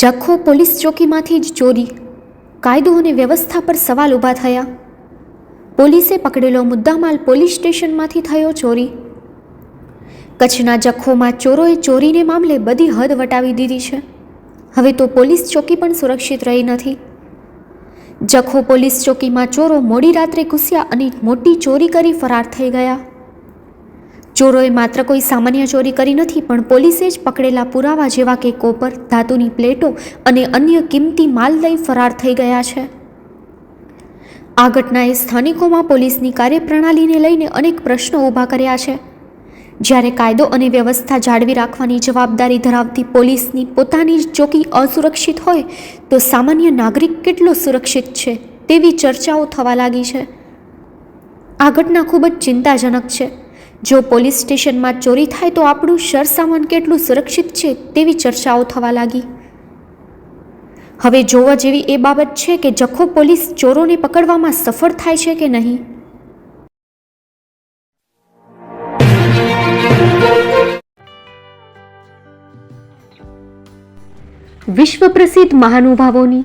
Jakhau police ચોકીમાંથી જ ચોરી, કાયદો અને વ્યવસ્થા પર સવાલ ઊભા થયા. પોલીસે પકડેલો મુદ્દામાલ પોલીસ સ્ટેશનમાંથી થયો ચોરી. કચ્છના જખોમાં ચોરોએ ચોરીને મામલે બધી હદ વટાવી દીધી છે. હવે તો પોલીસ ચોકી પણ સુરક્ષિત રહી નથી. જખો પોલીસ ચોકીમાં ચોરો મોડી રાત્રે ઘૂસ્યા અને મોટી ચોરી કરી ફરાર થઈ ગયા. ચોરોએ માત્ર કોઈ સામાન્ય ચોરી કરી નથી, પણ પોલીસે જ પકડેલા પુરાવા જેવા કે કોપર, ધાતુની પ્લેટો અને અન્ય કિંમતી માલ લઈ ફરાર થઈ ગયા છે. આ ઘટનાએ સ્થાનિકોમાં પોલીસની કાર્યપ્રણાલીને લઈને અનેક પ્રશ્નો ઊભા કર્યા છે. જ્યારે કાયદો અને વ્યવસ્થા જાળવી રાખવાની જવાબદારી ધરાવતી પોલીસની પોતાની જ ચોકી અસુરક્ષિત હોય, તો સામાન્ય નાગરિક કેટલો સુરક્ષિત છે તેવી ચર્ચાઓ થવા લાગી છે. આ ઘટના ખૂબ જ ચિંતાજનક છે. જો પોલીસ સ્ટેશનમાં ચોરી થાય તો આપણું સરસામાન કેટલું સુરક્ષિત છે તેવી ચર્ચાઓ થવા લાગી. હવે જોવા જેવી એ બાબત છે કે જખો પોલીસ ચોરોને પકડવામાં સફળ થાય છે કે નહીં? વિશ્વ પ્રસિદ્ધ મહાનુભાવોની